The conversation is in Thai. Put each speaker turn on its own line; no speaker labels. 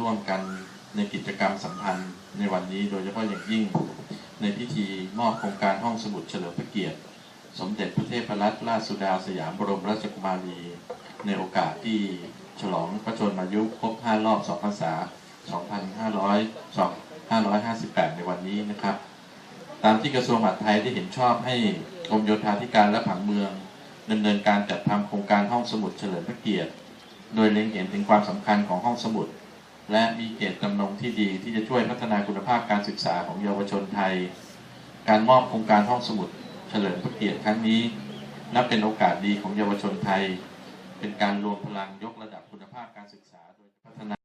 ร่วมกันในกิจกรรมสัมพันธ์ในวันนี้โดยเฉพาะอย่างยิ่ง ในพิธีมอบโครงการห้องสมุดเฉลิมพระเกียรติ สมเด็จพระเทพรัตนราชสุดาสยามบรมราชกุมารี ในโอกาสที่ฉลองพระชนมายุครบ 5 รอบ 2 พรรษา 2558 ในวันนี้นะครับ ตามที่กระทรวงมหาดไทยได้เห็นชอบให้กรมโยธาธิการและผังเมืองดำเนินการจัดทำโครงการห้องสมุดเฉลิมพระเกียรติ โดยเล็งเห็นถึงความสำคัญของห้องสมุด และมีเจตจำนงที่ดีที่จะช่วยพัฒนาคุณภาพการศึกษาของเยาวชนไทย การมอบโครงการห้องสมุด เฉลิมพระเกียรติครั้งนี้ นับเป็นโอกาสดีของเยาวชนไทย เป็นการรวมพลังยกระดับคุณภาพการศึกษาโดยพัฒนา